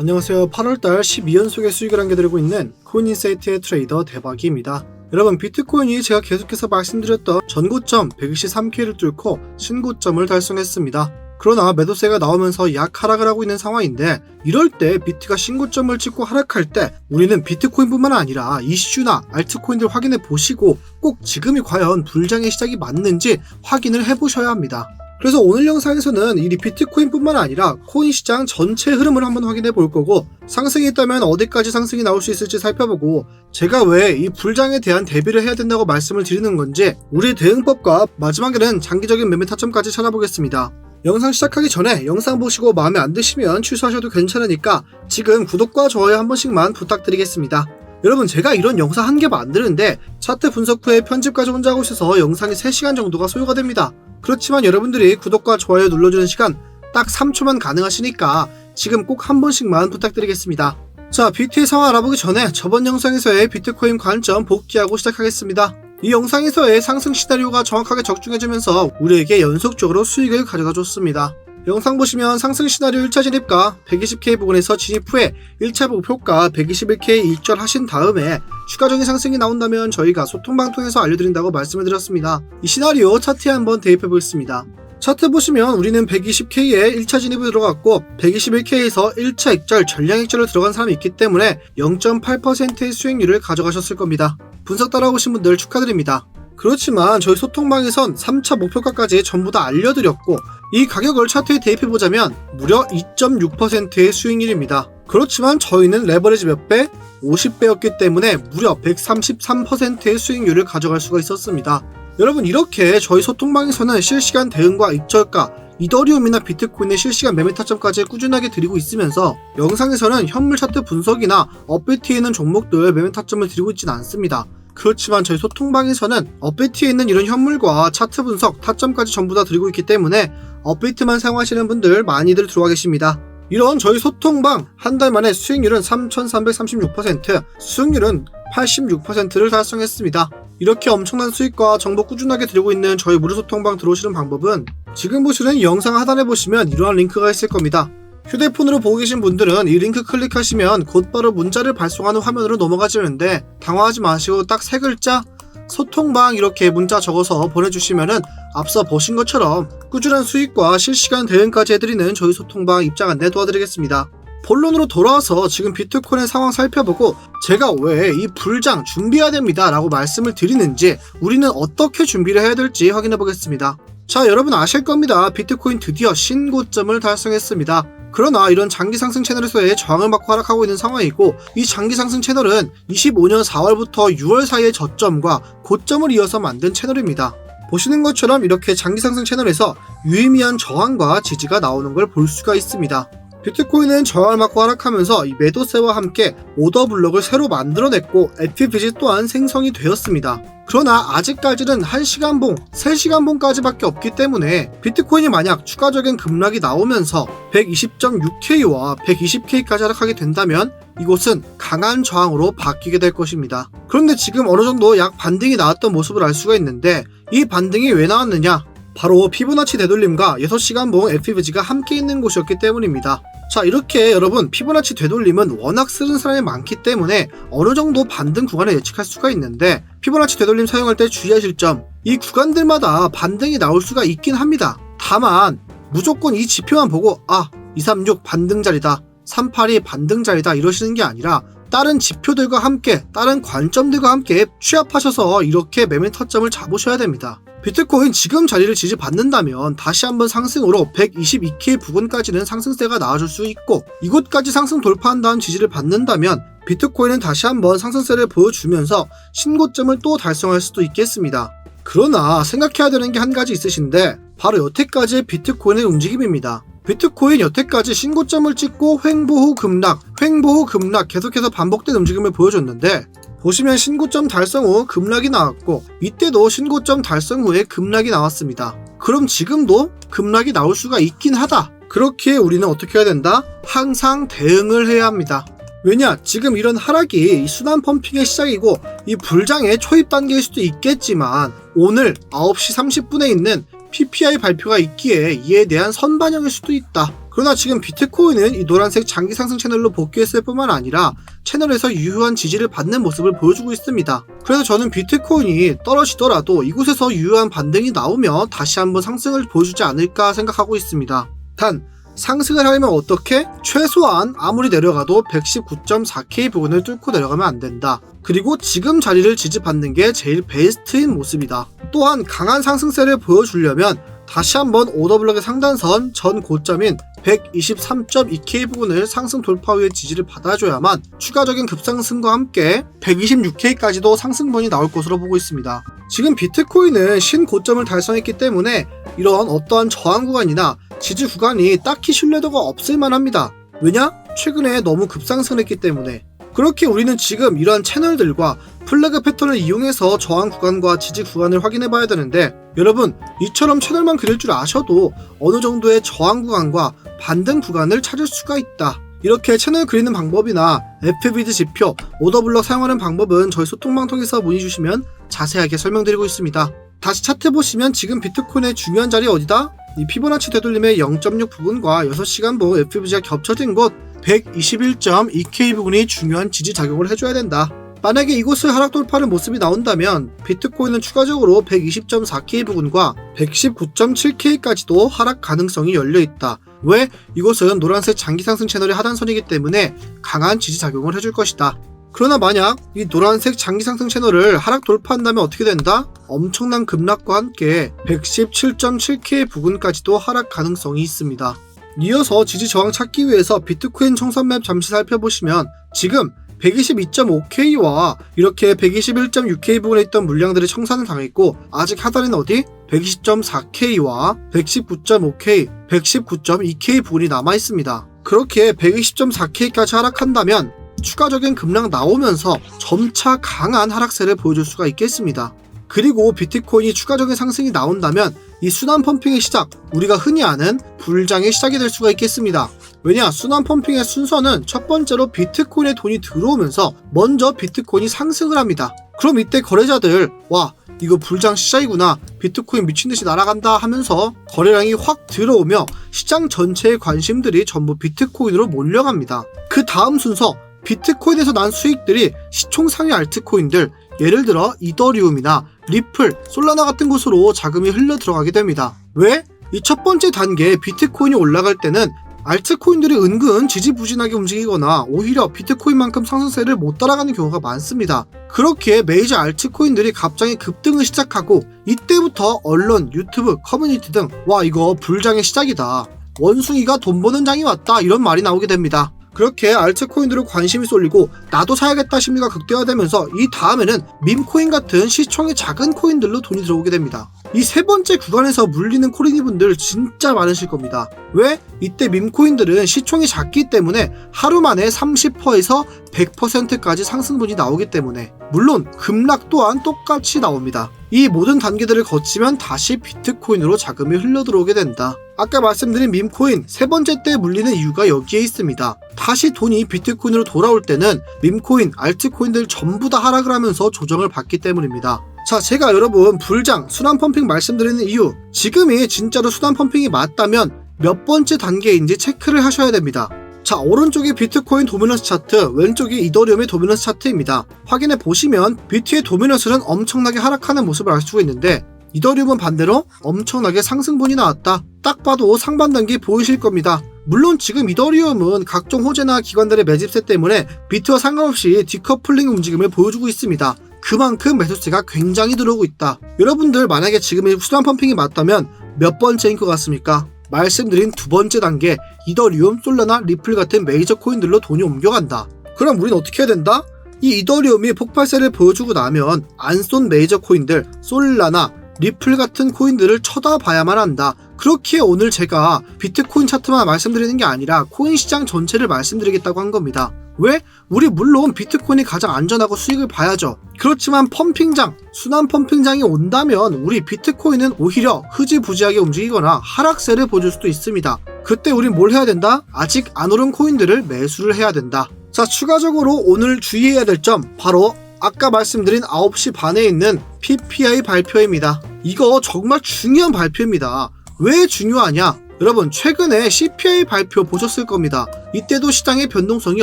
안녕하세요. 8월달 12연속의 수익을 안겨드리고 있는 코인인사이트의 트레이더 대박이입니다. 여러분 비트코인이 제가 계속해서 말씀드렸던 전고점 123K를 뚫고 신고점을 달성했습니다. 그러나 매도세가 나오면서 약 하락을 하고 있는 상황인데 이럴 때 비트가 신고점을 찍고 하락할 때 우리는 비트코인뿐만 아니라 이슈나 알트코인들 확인해 보시고 꼭 지금이 과연 불장의 시작이 맞는지 확인을 해 보셔야 합니다. 그래서 오늘 영상에서는 이 비트코인뿐만 아니라 코인 시장 전체 흐름을 한번 확인해 볼 거고 상승이 있다면 어디까지 상승이 나올 수 있을지 살펴보고 제가 왜 이 불장에 대한 대비를 해야 된다고 말씀을 드리는 건지 우리의 대응법과 마지막에는 장기적인 매매 타점까지 찾아보겠습니다. 영상 시작하기 전에 영상 보시고 마음에 안 드시면 취소하셔도 괜찮으니까 지금 구독과 좋아요 한 번씩만 부탁드리겠습니다. 여러분 제가 이런 영상 한 개 만드는데 차트 분석 후에 편집까지 혼자 하고 있어서 영상이 3시간 정도가 소요가 됩니다. 그렇지만 여러분들이 구독과 좋아요 눌러주는 시간 딱 3초만 가능하시니까 지금 꼭 한 번씩만 부탁드리겠습니다. 자, 비트의 상황 알아보기 전에 저번 영상에서의 비트코인 관점 복귀하고 시작하겠습니다. 이 영상에서의 상승 시나리오가 정확하게 적중해주면서 우리에게 연속적으로 수익을 가져다 줬습니다. 영상 보시면 상승 시나리오 1차 진입가 120K 부근에서 진입 후에 1차 목표가 121K 일절 하신 다음에 추가적인 상승이 나온다면 저희가 소통방 통해서 알려드린다고 말씀을 드렸습니다. 이 시나리오 차트에 한번 대입해 보겠습니다. 차트 보시면 우리는 120K에 1차 진입을 들어갔고 121K에서 1차 익절, 전량 익절을 들어간 사람이 있기 때문에 0.8%의 수익률을 가져가셨을 겁니다. 분석 따라오신 분들 축하드립니다. 그렇지만 저희 소통방에선 3차 목표가까지 전부 다 알려드렸고 이 가격을 차트에 대입해보자면 무려 2.6%의 수익률입니다. 그렇지만 저희는 레버리지 몇 배? 50배였기 때문에 무려 133%의 수익률을 가져갈 수가 있었습니다. 여러분 이렇게 저희 소통방에서는 실시간 대응과 입절가, 이더리움이나 비트코인의 실시간 매매 타점까지 꾸준하게 드리고 있으면서 영상에서는 현물 차트 분석이나 업베이트에 있는 종목들 매매 타점을 드리고 있진 않습니다. 그렇지만 저희 소통방에서는 업베이트에 있는 이런 현물과 차트 분석, 타점까지 전부 다 드리고 있기 때문에 업베이트만 사용하시는 분들 많이들 들어와 계십니다. 이런 저희 소통방 한 달 만에 수익률은 3,336%, 수익률은 86%를 달성했습니다. 이렇게 엄청난 수익과 정보 꾸준하게 드리고 있는 저희 무료 소통방 들어오시는 방법은 지금 보시는 이 영상 하단에 보시면 이러한 링크가 있을 겁니다. 휴대폰으로 보고 계신 분들은 이 링크 클릭하시면 곧바로 문자를 발송하는 화면으로 넘어가지는데 당황하지 마시고 딱 세 글자 소통방 이렇게 문자 적어서 보내주시면은 앞서 보신 것처럼 꾸준한 수익과 실시간 대응까지 해드리는 저희 소통방 입장 안내 도와드리겠습니다. 본론으로 돌아와서 지금 비트코인의 상황 살펴보고 제가 왜 이 불장 준비해야 됩니다 라고 말씀을 드리는지 우리는 어떻게 준비를 해야 될지 확인해 보겠습니다. 자 여러분 아실 겁니다. 비트코인 드디어 신고점을 달성했습니다. 그러나 이런 장기 상승 채널에서의 저항을 받고 하락하고 있는 상황이고 이 장기 상승 채널은 25년 4월부터 6월 사이의 저점과 고점을 이어서 만든 채널입니다. 보시는 것처럼 이렇게 장기 상승 채널에서 유의미한 저항과 지지가 나오는 걸 볼 수가 있습니다. 비트코인은 저항을 맞고 하락하면서 이 매도세와 함께 오더 블록을 새로 만들어냈고 FPG 또한 생성이 되었습니다. 그러나 아직까지는 1시간봉, 3시간봉까지밖에 없기 때문에 비트코인이 만약 추가적인 급락이 나오면서 120.6K와 120K까지 하락하게 된다면 이곳은 강한 저항으로 바뀌게 될 것입니다. 그런데 지금 어느 정도 약 반등이 나왔던 모습을 알 수가 있는데 이 반등이 왜 나왔느냐? 바로 피보나치 되돌림과 6시간봉 FPG가 함께 있는 곳이었기 때문입니다. 자 이렇게 여러분 피보나치 되돌림은 워낙 쓰는 사람이 많기 때문에 어느 정도 반등 구간을 예측할 수가 있는데 피보나치 되돌림 사용할 때 주의하실 점 이 구간들마다 반등이 나올 수가 있긴 합니다. 다만 무조건 이 지표만 보고 아 236 반등 자리다 382 반등 자리다 이러시는 게 아니라 다른 지표들과 함께 다른 관점들과 함께 취합하셔서 이렇게 매매 타점을 잡으셔야 됩니다. 비트코인 지금 자리를 지지받는다면 다시 한번 상승으로 122K 부근까지는 상승세가 나와줄 수 있고 이곳까지 상승 돌파한 다음 지지를 받는다면 비트코인은 다시 한번 상승세를 보여주면서 신고점을 또 달성할 수도 있겠습니다. 그러나 생각해야 되는 게 한 가지 있으신데 바로 여태까지의 비트코인의 움직임입니다. 비트코인 여태까지 신고점을 찍고 횡보 후 급락, 횡보 후 급락 계속해서 반복된 움직임을 보여줬는데 보시면 신고점 달성 후 급락이 나왔고 이때도 신고점 달성 후에 급락이 나왔습니다. 그럼 지금도 급락이 나올 수가 있긴 하다. 그렇기에 우리는 어떻게 해야 된다? 항상 대응을 해야 합니다. 왜냐? 지금 이런 하락이 이 순환 펌핑의 시작이고 이 불장의 초입 단계일 수도 있겠지만 오늘 9시 30분에 있는 PPI 발표가 있기에 이에 대한 선반영일 수도 있다. 그러나 지금 비트코인은 이 노란색 장기 상승 채널로 복귀했을 뿐만 아니라 채널에서 유효한 지지를 받는 모습을 보여주고 있습니다. 그래서 저는 비트코인이 떨어지더라도 이곳에서 유효한 반등이 나오면 다시 한번 상승을 보여주지 않을까 생각하고 있습니다. 단 상승을 하려면 어떻게? 최소한 아무리 내려가도 119.4K 부근을 뚫고 내려가면 안 된다. 그리고 지금 자리를 지지받는 게 제일 베스트인 모습이다. 또한 강한 상승세를 보여주려면 다시 한번 오더블럭의 상단선 전 고점인 123.2K 부분을 상승 돌파 후에 지지를 받아줘야만 추가적인 급상승과 함께 126K까지도 상승분이 나올 것으로 보고 있습니다. 지금 비트코인은 신고점을 달성했기 때문에 이런 어떠한 저항 구간이나 지지 구간이 딱히 신뢰도가 없을 만합니다. 왜냐? 최근에 너무 급상승을 했기 때문에. 그렇게 우리는 지금 이러한 채널들과 플래그 패턴을 이용해서 저항 구간과 지지 구간을 확인해 봐야 되는데 여러분 이처럼 채널만 그릴 줄 아셔도 어느 정도의 저항 구간과 반등 구간을 찾을 수가 있다. 이렇게 채널 그리는 방법이나 FBD 지표, 오더블럭 사용하는 방법은 저희 소통방 통해서 문의 주시면 자세하게 설명드리고 있습니다. 다시 차트 보시면 지금 비트코인의 중요한 자리 어디다? 이 피보나치 되돌림의 0.6 부분과 6시간보 FBG가 겹쳐진 곳 121.2K 부분이 중요한 지지 작용을 해줘야 된다. 만약에 이곳을 하락 돌파하는 모습이 나온다면 비트코인은 추가적으로 120.4K 부근과 119.7K까지도 하락 가능성이 열려 있다. 왜? 이곳은 노란색 장기 상승 채널의 하단선이기 때문에 강한 지지 작용을 해줄 것이다. 그러나 만약 이 노란색 장기 상승 채널을 하락 돌파한다면 어떻게 된다? 엄청난 급락과 함께 117.7K 부근까지도 하락 가능성이 있습니다. 이어서 지지 저항 찾기 위해서 비트코인 청산 맵 잠시 살펴보시면 지금 122.5K와 이렇게 121.6K 부분에 있던 물량들이 청산을 당했고 아직 하단에는 어디? 120.4K와 119.5K, 119.2K 부분이 남아 있습니다. 그렇게 120.4K까지 하락한다면 추가적인 급락 나오면서 점차 강한 하락세를 보여줄 수가 있겠습니다. 그리고 비트코인이 추가적인 상승이 나온다면 이 순환 펌핑의 시작, 우리가 흔히 아는 불장의 시작이 될 수가 있겠습니다. 왜냐, 순환 펌핑의 순서는 첫 번째로 비트코인에 돈이 들어오면서 먼저 비트코인이 상승을 합니다. 그럼 이때 거래자들, 와, 이거 불장 시작이구나. 비트코인 미친듯이 날아간다 하면서 거래량이 확 들어오며 시장 전체의 관심들이 전부 비트코인으로 몰려갑니다. 그 다음 순서, 비트코인에서 난 수익들이 시총 상위 알트코인들, 예를 들어 이더리움이나 리플, 솔라나 같은 곳으로 자금이 흘러 들어가게 됩니다. 왜? 이 첫 번째 단계 비트코인이 올라갈 때는 알트코인들이 은근 지지부진하게 움직이거나 오히려 비트코인만큼 상승세를 못 따라가는 경우가 많습니다. 그렇게 메이저 알트코인들이 갑자기 급등을 시작하고 이때부터 언론, 유튜브, 커뮤니티 등 와 이거 불장의 시작이다. 원숭이가 돈 버는 장이 왔다 이런 말이 나오게 됩니다. 그렇게 알트코인들을 관심이 쏠리고 나도 사야겠다 심리가 극대화되면서 이 다음에는 밈코인 같은 시총이 작은 코인들로 돈이 들어오게 됩니다. 이 세 번째 구간에서 물리는 코리니 분들 진짜 많으실 겁니다. 왜? 이때 밈코인들은 시총이 작기 때문에 하루 만에 30%에서 100%까지 상승분이 나오기 때문에 물론 급락 또한 똑같이 나옵니다. 이 모든 단계들을 거치면 다시 비트코인으로 자금이 흘러 들어오게 된다. 아까 말씀드린 밈코인 세 번째 때 물리는 이유가 여기에 있습니다. 다시 돈이 비트코인으로 돌아올 때는 밈코인, 알트코인들 전부 다 하락을 하면서 조정을 받기 때문입니다. 자, 제가 여러분 불장, 순환 펌핑 말씀드리는 이유 지금이 진짜로 순환 펌핑이 맞다면 몇 번째 단계인지 체크를 하셔야 됩니다. 자, 오른쪽이 비트코인 도미넌스 차트, 왼쪽이 이더리움의 도미넌스 차트입니다. 확인해 보시면 비트의 도미넌스는 엄청나게 하락하는 모습을 알 수가 있는데 이더리움은 반대로 엄청나게 상승분이 나왔다. 딱 봐도 상반 단계 보이실 겁니다. 물론 지금 이더리움은 각종 호재나 기관들의 매집세 때문에 비트와 상관없이 디커플링 움직임을 보여주고 있습니다. 그만큼 매수세가 굉장히 들어오고 있다. 여러분들 만약에 지금의 수단 펌핑이 맞다면 몇 번째인 것 같습니까? 말씀드린 두 번째 단계 이더리움, 솔라나, 리플 같은 메이저 코인들로 돈이 옮겨간다. 그럼 우린 어떻게 해야 된다? 이 이더리움이 폭발세를 보여주고 나면 안 쏜 메이저 코인들, 솔라나, 리플 같은 코인들을 쳐다봐야만 한다. 그렇게 오늘 제가 비트코인 차트만 말씀드리는 게 아니라 코인 시장 전체를 말씀드리겠다고 한 겁니다. 왜? 우리 물론 비트코인이 가장 안전하고 수익을 봐야죠. 그렇지만 펌핑장, 순환 펌핑장이 온다면 우리 비트코인은 오히려 흐지부지하게 움직이거나 하락세를 보여줄 수도 있습니다. 그때 우린 뭘 해야 된다? 아직 안 오른 코인들을 매수를 해야 된다. 자, 추가적으로 오늘 주의해야 될 점 바로 아까 말씀드린 9시 반에 있는 PPI 발표입니다. 이거 정말 중요한 발표입니다. 왜 중요하냐? 여러분 최근에 CPI 발표 보셨을 겁니다. 이때도 시장의 변동성이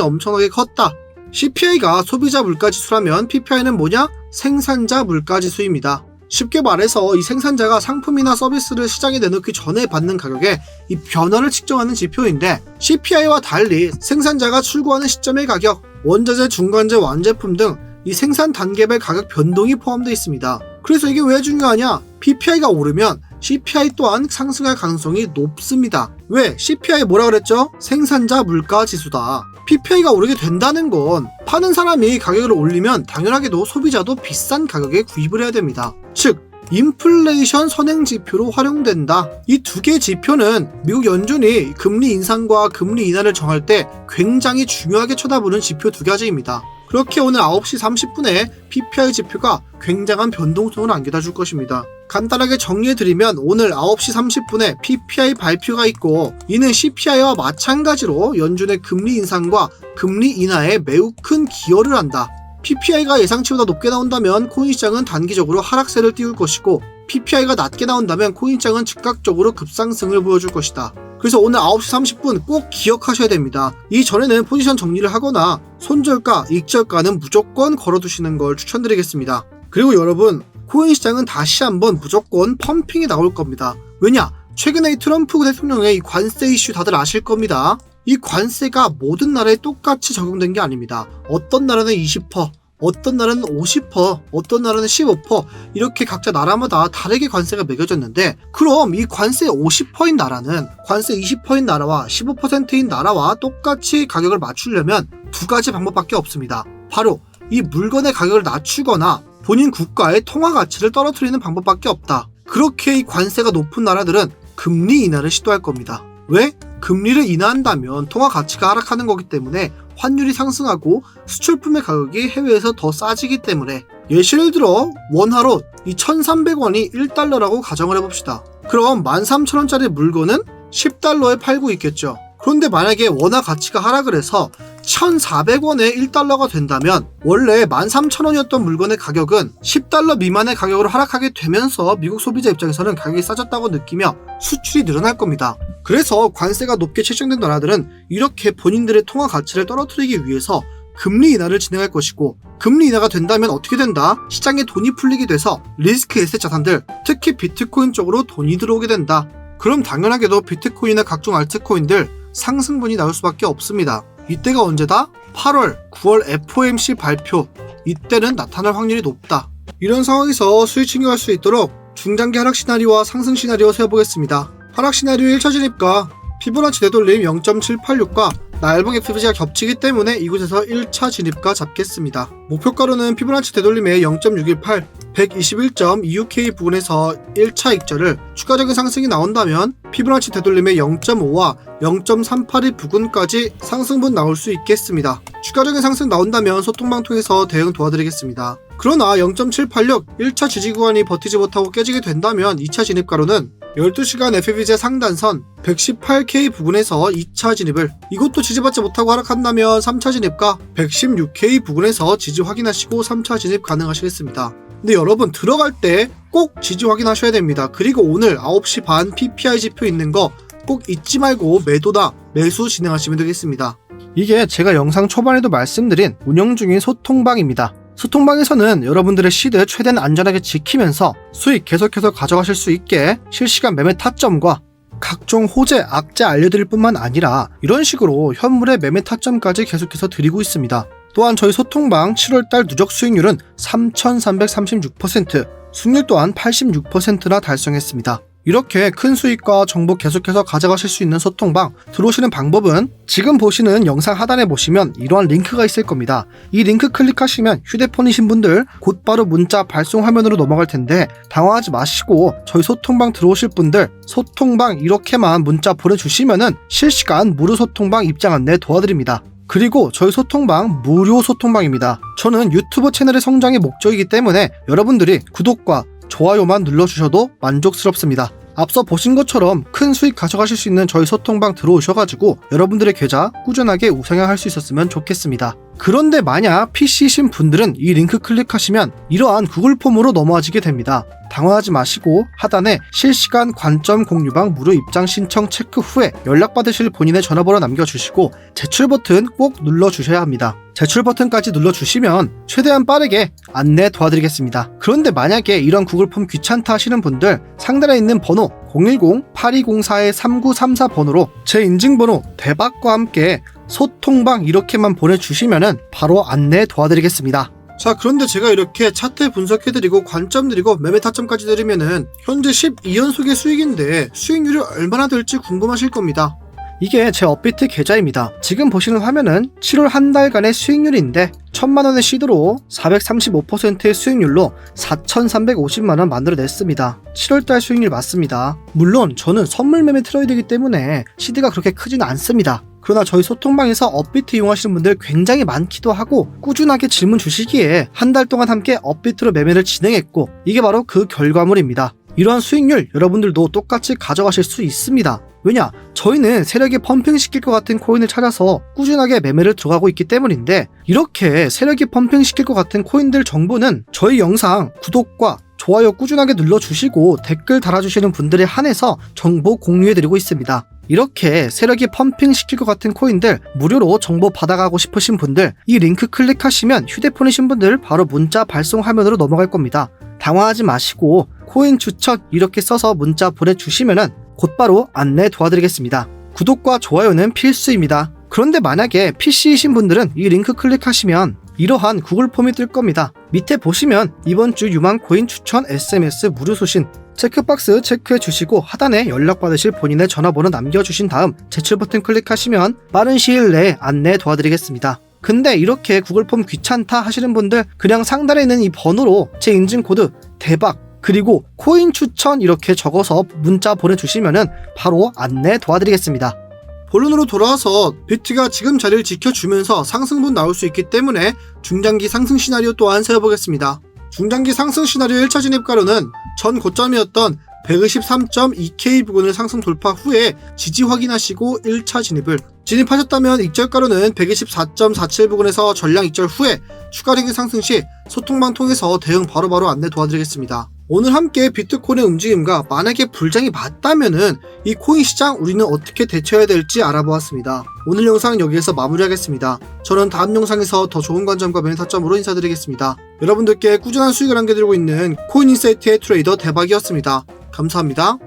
엄청나게 컸다. CPI가 소비자 물가지수라면 PPI는 뭐냐? 생산자 물가지수입니다. 쉽게 말해서 이 생산자가 상품이나 서비스를 시장에 내놓기 전에 받는 가격에 이 변화를 측정하는 지표인데 CPI와 달리 생산자가 출고하는 시점의 가격, 원자재, 중간재, 완제품 등 이 생산 단계별 가격 변동이 포함되어 있습니다. 그래서 이게 왜 중요하냐? PPI가 오르면 CPI 또한 상승할 가능성이 높습니다. 왜? CPI 뭐라 그랬죠? 생산자 물가 지수다. PPI가 오르게 된다는 건 파는 사람이 가격을 올리면 당연하게도 소비자도 비싼 가격에 구입을 해야 됩니다. 즉, 인플레이션 선행 지표로 활용된다. 이 두 개의 지표는 미국 연준이 금리 인상과 금리 인하를 정할 때 굉장히 중요하게 쳐다보는 지표 두 가지입니다. 그렇게 오늘 9시 30분에 PPI 지표가 굉장한 변동성을 안겨다 줄 것입니다. 간단하게 정리해드리면 오늘 9시 30분에 PPI 발표가 있고 이는 CPI와 마찬가지로 연준의 금리 인상과 금리 인하에 매우 큰 기여를 한다. PPI가 예상치보다 높게 나온다면 코인 시장은 단기적으로 하락세를 띄울 것이고 PPI가 낮게 나온다면 코인 시장은 즉각적으로 급상승을 보여줄 것이다. 그래서 오늘 9시 30분 꼭 기억하셔야 됩니다. 이전에는 포지션 정리를 하거나 손절가, 익절가는 무조건 걸어두시는 걸 추천드리겠습니다. 그리고 여러분, 코인 시장은 다시 한번 무조건 펌핑이 나올 겁니다. 왜냐? 최근에 이 트럼프 대통령의 이 관세 이슈 다들 아실 겁니다. 이 관세가 모든 나라에 똑같이 적용된 게 아닙니다. 어떤 나라는 20%, 어떤 나라는 50%, 어떤 나라는 15% 이렇게 각자 나라마다 다르게 관세가 매겨졌는데 그럼 이 관세 50%인 나라는 관세 20%인 나라와 15%인 나라와 똑같이 가격을 맞추려면 두 가지 방법밖에 없습니다. 바로 이 물건의 가격을 낮추거나 본인 국가의 통화 가치를 떨어뜨리는 방법밖에 없다. 그렇게 이 관세가 높은 나라들은 금리 인하를 시도할 겁니다. 왜? 금리를 인하한다면 통화 가치가 하락하는 거기 때문에 환율이 상승하고 수출품의 가격이 해외에서 더 싸지기 때문에 예시를 들어 원화로 이 1,300원이 1달러라고 가정을 해봅시다. 그럼 13,000원짜리 물건은 10달러에 팔고 있겠죠. 그런데 만약에 원화 가치가 하락을 해서 1,400원에 1달러가 된다면 원래 13,000원이었던 물건의 가격은 10달러 미만의 가격으로 하락하게 되면서 미국 소비자 입장에서는 가격이 싸졌다고 느끼며 수출이 늘어날 겁니다. 그래서 관세가 높게 책정된 나라들은 이렇게 본인들의 통화 가치를 떨어뜨리기 위해서 금리 인하를 진행할 것이고 금리 인하가 된다면 어떻게 된다? 시장에 돈이 풀리게 돼서 리스크 에셋 자산들, 특히 비트코인 쪽으로 돈이 들어오게 된다. 그럼 당연하게도 비트코인이나 각종 알트코인들 상승분이 나올 수밖에 없습니다. 이때가 언제다? 8월, 9월 FOMC 발표. 이때는 나타날 확률이 높다. 이런 상황에서 수익 챙겨갈 수 있도록 중장기 하락 시나리오와 상승 시나리오 세워보겠습니다. 하락 시나리오 1차 진입가 피보나치 되돌림 0.786과 날봉 FBC가 겹치기 때문에 이곳에서 1차 진입가 잡겠습니다. 목표가로는 피보나치 되돌림의 0.618, 121.26K 부근에서 1차 익절을 추가적인 상승이 나온다면 피보나치 되돌림의 0.5와 0.382 부근까지 상승분 나올 수 있겠습니다. 추가적인 상승 나온다면 소통방 통해서 대응 도와드리겠습니다. 그러나 0.786 1차 지지 구간이 버티지 못하고 깨지게 된다면 2차 진입가로는 12시간 FBJ 상단선 118K 부근에서 2차 진입을 이것도 지지받지 못하고 하락한다면 3차 진입과 116K 부근에서 지지 확인하시고 3차 진입 가능하시겠습니다. 근데 여러분 들어갈 때 꼭 지지 확인하셔야 됩니다. 그리고 오늘 9시 반 PPI 지표 있는 거 꼭 잊지 말고 매도나 매수 진행하시면 되겠습니다. 이게 제가 영상 초반에도 말씀드린 운영 중인 소통방입니다. 소통방에서는 여러분들의 시드 최대한 안전하게 지키면서 수익 계속해서 가져가실 수 있게 실시간 매매 타점과 각종 호재, 악재 알려드릴 뿐만 아니라 이런 식으로 현물의 매매 타점까지 계속해서 드리고 있습니다. 또한 저희 소통방 7월달 누적 수익률은 3,336%, 승률 또한 86%나 달성했습니다. 이렇게 큰 수익과 정보 계속해서 가져가실 수 있는 소통방 들어오시는 방법은 지금 보시는 영상 하단에 보시면 이러한 링크가 있을 겁니다. 이 링크 클릭하시면 휴대폰이신 분들 곧바로 문자 발송 화면으로 넘어갈 텐데 당황하지 마시고 저희 소통방 들어오실 분들 소통방 이렇게만 문자 보내주시면은 실시간 무료 소통방 입장 안내 도와드립니다. 그리고 저희 소통방 무료 소통방입니다. 저는 유튜브 채널의 성장이 목적이기 때문에 여러분들이 구독과 좋아요만 눌러주셔도 만족스럽습니다. 앞서 보신 것처럼 큰 수익 가져가실 수 있는 저희 소통방 들어오셔가지고 여러분들의 계좌 꾸준하게 우상향할 수 있었으면 좋겠습니다. 그런데 만약 PC이신 분들은 이 링크 클릭하시면 이러한 구글 폼으로 넘어지게 됩니다. 당황하지 마시고 하단에 실시간 관점 공유방 무료 입장 신청 체크 후에 연락받으실 본인의 전화번호 남겨주시고 제출 버튼 꼭 눌러주셔야 합니다. 제출 버튼까지 눌러주시면 최대한 빠르게 안내 도와드리겠습니다. 그런데 만약에 이런 구글 폼 귀찮다 하시는 분들 상단에 있는 번호 010-8204-3934 번호로 제 인증번호 대박과 함께 소통방 이렇게만 보내주시면은 바로 안내 도와드리겠습니다. 자 그런데 제가 이렇게 차트 분석해드리고 관점 드리고 매매 타점까지 드리면은 현재 12연속의 수익인데 수익률이 얼마나 될지 궁금하실 겁니다. 이게 제 업비트 계좌입니다. 지금 보시는 화면은 7월 한 달간의 수익률인데 1000만원의 시드로 435%의 수익률로 4350만원 만들어냈습니다. 7월달 수익률 맞습니다. 물론 저는 선물 매매 트레이드이기 때문에 시드가 그렇게 크지는 않습니다. 그러나 저희 소통방에서 업비트 이용하시는 분들 굉장히 많기도 하고 꾸준하게 질문 주시기에 한 달 동안 함께 업비트로 매매를 진행했고 이게 바로 그 결과물입니다. 이러한 수익률 여러분들도 똑같이 가져가실 수 있습니다. 왜냐? 저희는 세력이 펌핑시킬 것 같은 코인을 찾아서 꾸준하게 매매를 들어가고 있기 때문인데 이렇게 세력이 펌핑시킬 것 같은 코인들 정보는 저희 영상 구독과 좋아요 꾸준하게 눌러주시고 댓글 달아주시는 분들에 한해서 정보 공유해드리고 있습니다. 이렇게 세력이 펌핑 시킬 것 같은 코인들 무료로 정보 받아가고 싶으신 분들 이 링크 클릭하시면 휴대폰이신 분들 바로 문자 발송 화면으로 넘어갈 겁니다. 당황하지 마시고 코인 추천 이렇게 써서 문자 보내주시면은 곧바로 안내 도와드리겠습니다. 구독과 좋아요는 필수입니다. 그런데 만약에 PC이신 분들은 이 링크 클릭하시면 이러한 구글 폼이 뜰 겁니다. 밑에 보시면 이번 주 유망 코인 추천 SMS 무료 소신 체크박스 체크해 주시고 하단에 연락받으실 본인의 전화번호 남겨주신 다음 제출 버튼 클릭하시면 빠른 시일 내에 안내 도와드리겠습니다. 근데 이렇게 구글 폼 귀찮다 하시는 분들 그냥 상단에 있는 이 번호로 제 인증 코드 대박 그리고 코인 추천 이렇게 적어서 문자 보내주시면은 바로 안내 도와드리겠습니다. 본론으로 돌아와서 비트가 지금 자리를 지켜주면서 상승분 나올 수 있기 때문에 중장기 상승 시나리오 또한 세워보겠습니다. 중장기 상승 시나리오 1차 진입가로는 전 고점이었던 123.2K 부근을 상승 돌파 후에 지지 확인하시고 1차 진입을 진입하셨다면 익절가로는 124.47 부근에서 전량 익절 후에 추가 리그 상승 시 소통방 통해서 대응 바로바로 안내 도와드리겠습니다. 오늘 함께 비트코인의 움직임과 만약에 불장이 맞다면은 이 코인 시장 우리는 어떻게 대처해야 될지 알아보았습니다. 오늘 영상은 여기에서 마무리하겠습니다. 저는 다음 영상에서 더 좋은 관점과 매매 타점으로 인사드리겠습니다. 여러분들께 꾸준한 수익을 안겨드리고 있는 코인 인사이트의 트레이더 대박이었습니다. 감사합니다.